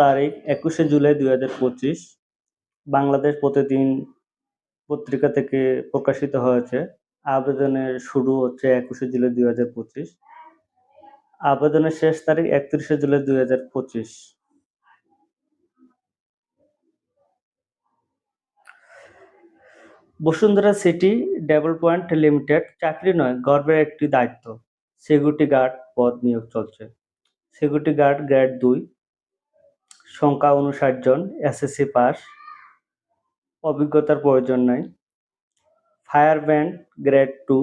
তারিখ একুশে জুলাই দুই হাজার পঁচিশ। বাংলাদেশ প্রতিদিন পত্রিকা থেকে প্রকাশিত হয়েছে। আবেদনের শুরু হচ্ছে একুশে জুলাই দুই হাজার পঁচিশ। আবেদনের শেষ তারিখ একত্রিশে জুলাই দুই হাজার পঁচিশ। বসুন্ধরা সিটি ডেভেলপমেন্ট লিমিটেড চাকরি নয়, গর্বের একটি দায়িত্ব। সিকিউরিটি গার্ড পদ নিয়োগ চলছে। সিকিউরিটি গার্ড গ্রেড দুই। সংখ্যা উনষাট জন এসএসসি পাস, অভিজ্ঞতার প্রয়োজন নাই। ফায়ার ব্যান্ড গ্রেড টু,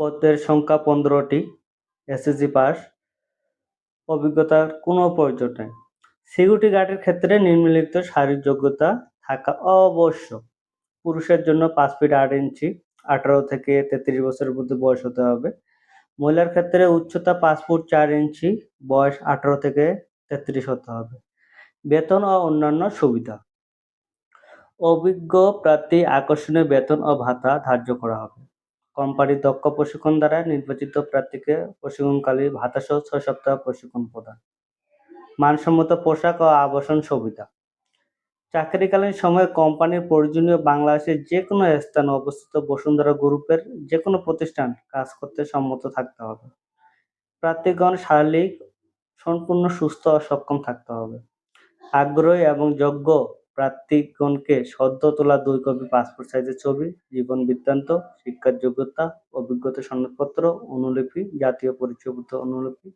পদের সংখ্যা পনেরোটি এসএসসি পাস, অভিজ্ঞতার কোনো প্রয়োজন নেই। সিকিউরিটি গার্ডের ক্ষেত্রে নিম্নলিখিত শারীরিক যোগ্যতা থাকা অবশ্যক পুরুষের জন্য পাঁচ ফিট আট ইঞ্চি, আঠারো থেকে তেত্রিশ বছরের মধ্যে বয়স হতে হবে। মহিলার ক্ষেত্রে উচ্চতা পাঁচ ফুট চার ইঞ্চি, বয়স আঠারো থেকে তেত্রিশ হতে হবে। বেতন ও অন্যান্য সুবিধা। অভিজ্ঞ প্রার্থী আকর্ষণীয় বেতন ও ভাতা ধার্য করা হবে। কোম্পানির দক্ষ প্রশিক্ষণ দ্বারা নির্বাচিত প্রার্থীকে প্রশিক্ষণকালী ভাতাসহ ছয় সপ্তাহ প্রশিক্ষণ প্রদান। মানসম্মত পোশাক ও আবাসন সুবিধা। চাকরিকালীন সময়ে কোম্পানির প্রয়োজনীয় বাংলাদেশের যে কোনো স্থানে অবস্থিত বসুন্ধরা গ্রুপের যে কোনো প্রতিষ্ঠান কাজ করতে সম্মত থাকতে হবে। প্রার্থীগণ শারীরিক সম্পূর্ণ সুস্থ ও সক্ষম থাকতে হবে। আগ্রহী এবং যোগ্য প্রার্থীগণকে সদ্য তোলা দুই কপি পাসপোর্ট সাইজের ছবি, জীবন বৃত্তান্ত, শিক্ষার যোগ্যতা, অভিজ্ঞতা সনদপত্র, অনুলিপি, জাতীয় পরিচয়পত্র অনুলিপি,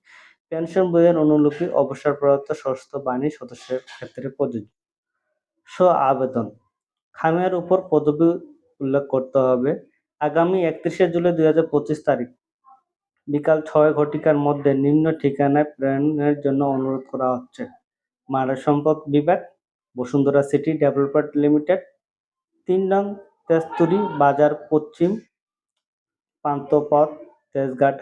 পেনশন বইয়ের অনুলিপি, অবসরপ্রাপ্ত সশস্ত্র বাণী সদস্যের ক্ষেত্রে প্রযোজ্য। স্ব আবেদন। খামের উপর পদবি উল্লেখ করতে হবে। আগামী একত্রিশে জুলাই দুই হাজার পঁচিশ তারিখ বিকাল ছয় ঘটিকার মধ্যে নিম্ন ঠিকানায় প্রেরণের জন্য অনুরোধ করা হচ্ছে। মানব সম্পদ বিভাগ, বসুন্ধরা সিটি ডেভেলপমেন্ট লিমিটেড, তিন নং তেস্তুরি বাজার পশ্চিম পান্তপথ তেজগাঁ